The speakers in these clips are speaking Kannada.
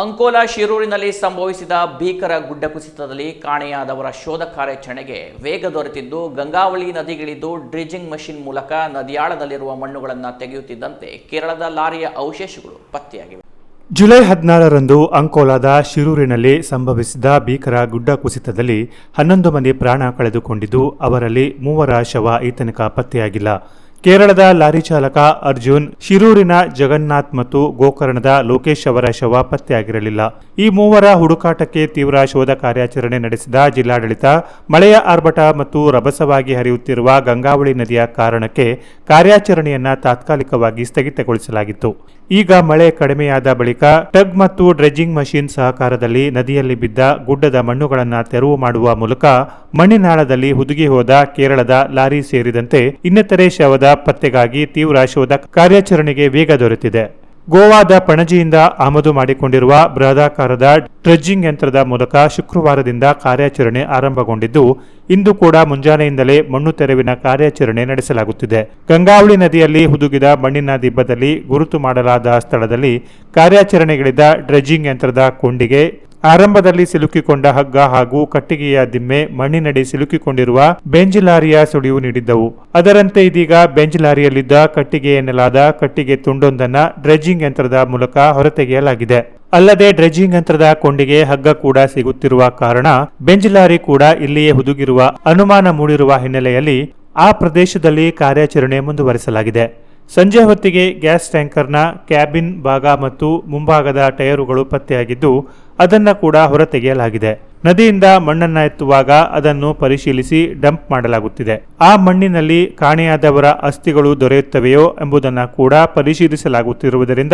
ಅಂಕೋಲಾ ಶಿರೂರಿನಲ್ಲಿ ಸಂಭವಿಸಿದ ಭೀಕರ ಗುಡ್ಡ ಕುಸಿತದಲ್ಲಿ ಕಾಣೆಯಾದವರ ಶೋಧ ಕಾರ್ಯಾಚರಣೆಗೆ ವೇಗ ದೊರೆತಿದ್ದು, ಗಂಗಾವಳಿ ನದಿಗಿಳಿದು ಡ್ರಿಜಿಂಗ್ ಮಷಿನ್ ಮೂಲಕ ನದಿಯಾಳದಲ್ಲಿರುವ ಮಣ್ಣುಗಳನ್ನು ತೆಗೆಯುತ್ತಿದ್ದಂತೆ ಕೇರಳದ ಲಾರಿಯ ಅವಶೇಷಗಳು ಪತ್ತೆಯಾಗಿವೆ. ಜುಲೈ ಹದಿನಾರರಂದು ಅಂಕೋಲಾದ ಶಿರೂರಿನಲ್ಲಿ ಸಂಭವಿಸಿದ ಭೀಕರ ಗುಡ್ಡ ಕುಸಿತದಲ್ಲಿ ಹನ್ನೊಂದು ಮಂದಿ ಪ್ರಾಣ ಕಳೆದುಕೊಂಡಿದ್ದು, ಅವರಲ್ಲಿ ಮೂವರ ಶವ ಈತನಕ ಪತ್ತೆಯಾಗಿಲ್ಲ. ಕೇರಳದ ಲಾರಿ ಚಾಲಕ ಅರ್ಜುನ್, ಶಿರೂರಿನ ಜಗನ್ನಾಥ್ ಮತ್ತು ಗೋಕರ್ಣದ ಲೋಕೇಶ್ ಅವರ ಶವ ಪತ್ತೆಯಾಗಿರಲಿಲ್ಲ. ಈ ಮೂವರ ಹುಡುಕಾಟಕ್ಕೆ ತೀವ್ರ ಶೋಧ ಕಾರ್ಯಾಚರಣೆ ನಡೆಸಿದ ಜಿಲ್ಲಾಡಳಿತ, ಮಳೆಯ ಆರ್ಭಟ ಮತ್ತು ರಭಸವಾಗಿ ಹರಿಯುತ್ತಿರುವ ಗಂಗಾವಳಿ ನದಿಯ ಕಾರಣಕ್ಕೆ ಕಾರ್ಯಾಚರಣೆಯನ್ನ ತಾತ್ಕಾಲಿಕವಾಗಿ ಸ್ಥಗಿತಗೊಳಿಸಲಾಗಿತ್ತು. ಈಗ ಮಳೆ ಕಡಿಮೆಯಾದ ಬಳಿಕ ಟಗ್ ಮತ್ತು ಡ್ರೆಜ್ಜಿಂಗ್ ಮಷಿನ್ ಸಹಕಾರದಲ್ಲಿ ನದಿಯಲ್ಲಿ ಬಿದ್ದ ಗುಡ್ಡದ ಮಣ್ಣುಗಳನ್ನು ತೆರವು ಮಾಡುವ ಮೂಲಕ ಮಣ್ಣಿನಾಳದಲ್ಲಿ ಹುದುಗಿ ಹೋದ ಕೇರಳದ ಲಾರಿ ಸೇರಿದಂತೆ ಇನ್ನಿತರೆ ಶವದ ಪತ್ತೆಗಾಗಿ ತೀವ್ರ ಶೋಧ ಕಾರ್ಯಾಚರಣೆಗೆ ವೇಗ ದೊರೆತಿದೆ. ಗೋವಾದ ಪಣಜಿಯಿಂದ ಆಮದು ಮಾಡಿಕೊಂಡಿರುವ ಬೃಹದಾಕಾರದ ಡ್ರೆಜ್ಜಿಂಗ್ ಯಂತ್ರದ ಮೂಲಕ ಶುಕ್ರವಾರದಿಂದ ಕಾರ್ಯಾಚರಣೆ ಆರಂಭಗೊಂಡಿದ್ದು, ಇಂದು ಕೂಡ ಮುಂಜಾನೆಯಿಂದಲೇ ಮಣ್ಣು ತೆರವಿನ ಕಾರ್ಯಾಚರಣೆ ನಡೆಸಲಾಗುತ್ತಿದೆ. ಗಂಗಾವಳಿ ನದಿಯಲ್ಲಿ ಹುದುಗಿದ ಮಣ್ಣಿನ ದಿಬ್ಬದಲ್ಲಿ ಗುರುತು ಮಾಡಲಾದ ಸ್ಥಳದಲ್ಲಿ ಕಾರ್ಯಾಚರಣೆಗಿಳಿದ ಡ್ರೆಜ್ಜಿಂಗ್ ಯಂತ್ರದ ಕೊಂಡಿಗೆ ಆರಂಭದಲ್ಲಿ ಸಿಲುಕಿಕೊಂಡ ಹಗ್ಗ ಹಾಗೂ ಕಟ್ಟಿಗೆಯ ದಿಮ್ಮೆ ಮಣ್ಣಿನಡಿ ಸಿಲುಕಿಕೊಂಡಿರುವ ಬೆಂಜ್ ಲಾರಿಯ ಸುಳಿವು ನೀಡಿದ್ದವು. ಅದರಂತೆ ಇದೀಗ ಬೆಂಜಿಲಾರಿಯಲ್ಲಿದ್ದ ಕಟ್ಟಿಗೆ ಎನ್ನಲಾದ ಕಟ್ಟಿಗೆ ತುಂಡೊಂದನ್ನ ಡ್ರೆಜ್ಜಿಂಗ್ ಯಂತ್ರದ ಮೂಲಕ ಹೊರತೆಗೆಯಲಾಗಿದೆ. ಅಲ್ಲದೆ ಡ್ರೆಜ್ಜಿಂಗ್ ಯಂತ್ರದ ಕೊಂಡಿಗೆ ಹಗ್ಗ ಕೂಡ ಸಿಗುತ್ತಿರುವ ಕಾರಣ ಬೆಂಜ್ ಲಾರಿ ಕೂಡ ಇಲ್ಲಿಯೇ ಹುದುಗಿರುವ ಅನುಮಾನ ಮೂಡಿರುವ ಹಿನ್ನೆಲೆಯಲ್ಲಿ ಆ ಪ್ರದೇಶದಲ್ಲಿ ಕಾರ್ಯಾಚರಣೆ ಮುಂದುವರಿಸಲಾಗಿದೆ. ಸಂಜೆ ಹೊತ್ತಿಗೆ ಗ್ಯಾಸ್ ಟ್ಯಾಂಕರ್ನ ಕ್ಯಾಬಿನ್ ಭಾಗ ಮತ್ತು ಮುಂಭಾಗದ ಟೈರುಗಳು ಪತ್ತೆಯಾಗಿದ್ದು ಅದನ್ನು ಕೂಡ ಹೊರತೆಗೆಯಲಾಗಿದೆ. ನದಿಯಿಂದ ಮಣ್ಣನ್ನ ಎತ್ತುವಾಗ ಅದನ್ನು ಪರಿಶೀಲಿಸಿ ಡಂಪ್ ಮಾಡಲಾಗುತ್ತಿದೆ. ಆ ಮಣ್ಣಿನಲ್ಲಿ ಕಾಣೆಯಾದವರ ಅಸ್ಥಿಗಳು ದೊರೆಯುತ್ತವೆಯೋ ಎಂಬುದನ್ನು ಕೂಡ ಪರಿಶೀಲಿಸಲಾಗುತ್ತಿರುವುದರಿಂದ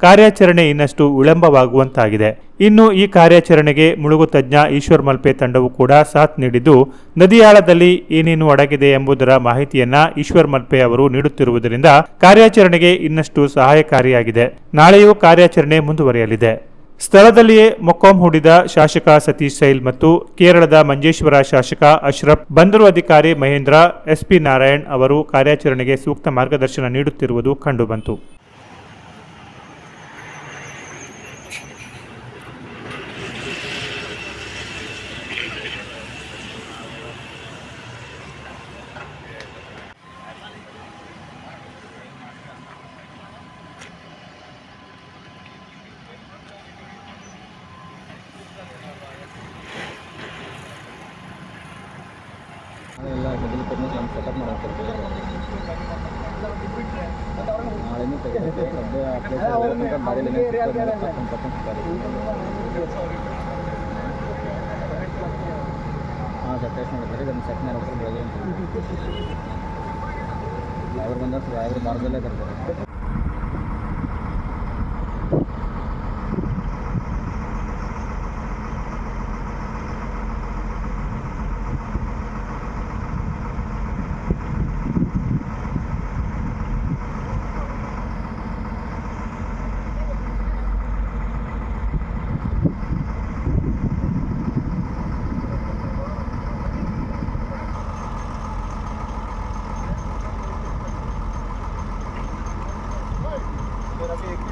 ಕಾರ್ಯಾಚರಣೆ ಇನ್ನಷ್ಟು ವಿಳಂಬವಾಗುವಂತಾಗಿದೆ. ಇನ್ನು ಈ ಕಾರ್ಯಾಚರಣೆಗೆ ಮುಳುಗು ತಜ್ಞ ಈಶ್ವರ್ ಮಲ್ಪೆ ತಂಡವು ಕೂಡ ಸಾಥ್ ನೀಡಿದ್ದು, ನದಿಯಾಳದಲ್ಲಿ ಏನೇನು ಅಡಗಿದೆ ಎಂಬುದರ ಮಾಹಿತಿಯನ್ನ ಈಶ್ವರ್ ಮಲ್ಪೆ ಅವರು ನೀಡುತ್ತಿರುವುದರಿಂದ ಕಾರ್ಯಾಚರಣೆಗೆ ಇನ್ನಷ್ಟು ಸಹಾಯಕಾರಿಯಾಗಿದೆ. ನಾಳೆಯೂ ಕಾರ್ಯಾಚರಣೆ ಮುಂದುವರಿಯಲಿದೆ. ಸ್ಥಳದಲ್ಲಿಯೇ ಮೊಕ್ಕಾಂ ಹೂಡಿದ ಶಾಸಕ ಸತೀಶ್ ಸೈಲ್ ಮತ್ತು ಕೇರಳದ ಮಂಜೇಶ್ವರ ಶಾಸಕ ಅಶ್ರಫ್, ಬಂದರು ಅಧಿಕಾರಿ ಮಹೇಂದ್ರ, ಎಸ್ಪಿ ನಾರಾಯಣ್ ಅವರು ಕಾರ್ಯಾಚರಣೆಗೆ ಸೂಕ್ತ ಮಾರ್ಗದರ್ಶನ ನೀಡುತ್ತಿರುವುದು ಕಂಡುಬಂತು. ಎಲ್ಲ ಮೊದಲು ಅವ್ರು ನಮ್ಮ ಸೆಟಪ್ ಮಾಡಕ್ಕೆ ನಾಳೆನೂ ಸದ್ಯ ಹಾಂ ಸರ್ ಟೆಸ್ಟ್ ಮಾಡಿದ್ದಾರೆ. ಇದನ್ನು ಸೆಟ್ ಬೆಳಗ್ಗೆ ಡ್ರೈವರ್ ಬಂದ ಡ್ರೈವರ್ ಮಾರ್ಗದಲ್ಲೇ ಬರ್ತಾರೆ.